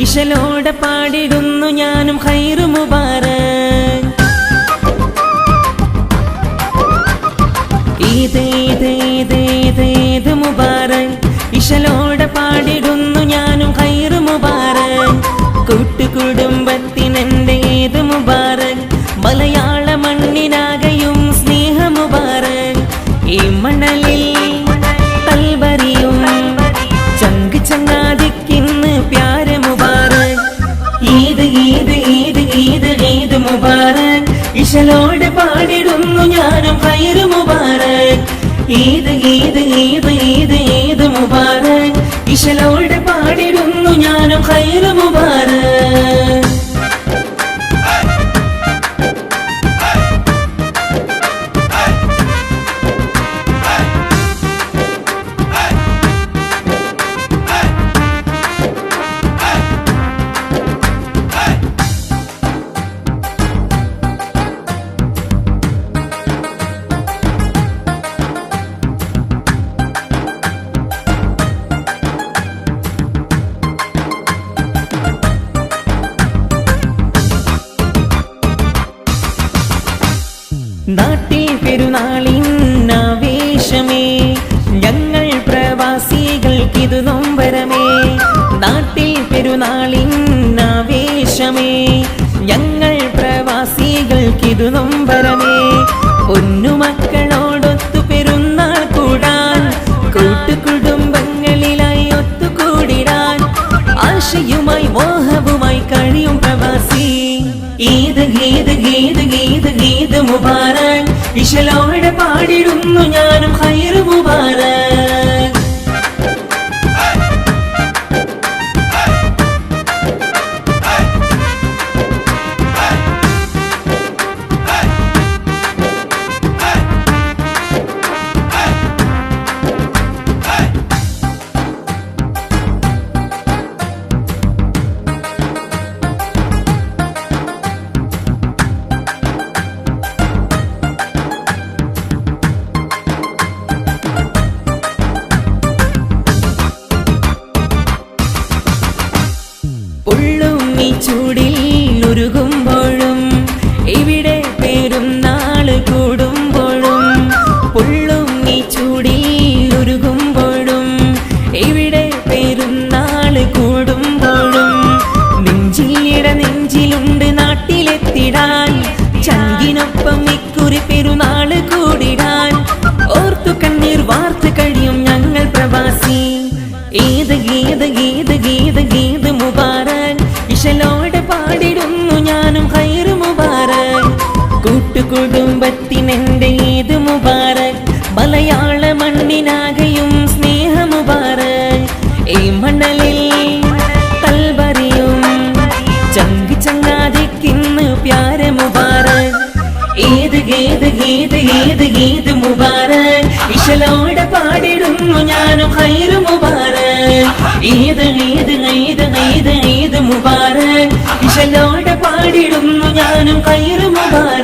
ഇശലോടെ പാടിടുന്നു ഞാനും ഖൈറു മുബാറക്. ഈദ് ഈദ് ഈദ് ഈദ് ഈദ് ഇശലോട് പാടിടുന്നു ഞാനും ഖൈറ് മുബാറക്. ഈദ് ഈദ് ഈദ് ഈദ് ഈദ് മുബാറക്? ഇശലോട് പാടിടുന്നു ഞാനും ഖൈറ് മുബാറക്. നാട്ടിൽ പെരുന്നാളിന്നാവേശമേ ഞങ്ങൾ പ്രവാസികൾക്കിതു നൊമ്പരമേ. നാട്ടിൽ പെരുന്നാളിന്നാവേശമേ ഞങ്ങൾ പ്രവാസികൾക്കിതു നൊമ്പരമേ. പൊന്നുമക്കളോടൊത്തു പെരുന്നാൾ കൂടാൻ കൂട്ടുകുടുംബങ്ങളിലായി ഒത്തുകൂടിടാൻ ആശയുമായി മോഹവുമായി കഴിയും പ്രവാസി. ഈദ് ഗീത് ഗീത് ഗീത് ഗീത് മുബാരക് ഇശലോടെ പാടിരുന്നു ഞാനും കൂട്ടുകുടുംബത്തിനെന്റെ ഈദ് മുബാറ മലയാള മണ്ണിനാകെയും സ്നേഹ മുബാരക് ഈ മണലിൽ കൽവറിയും ചങ്ക് ചങ്ങാതിക്കിന്ന് പ്യാര മുബാരക് ഏത് ഗീത് ഗീത് ഏത് ഗീത് മുബാറ ഇശലോടെ പാടിടുന്നു ഞാനും ഖൈറ് മുബാറ ഏത് ഏത് ഏത് ഏത് ഏത് മുബാറ ഇശലോടെ പാടിടുന്നു ഞാനും ഖൈറ് മുബാരക്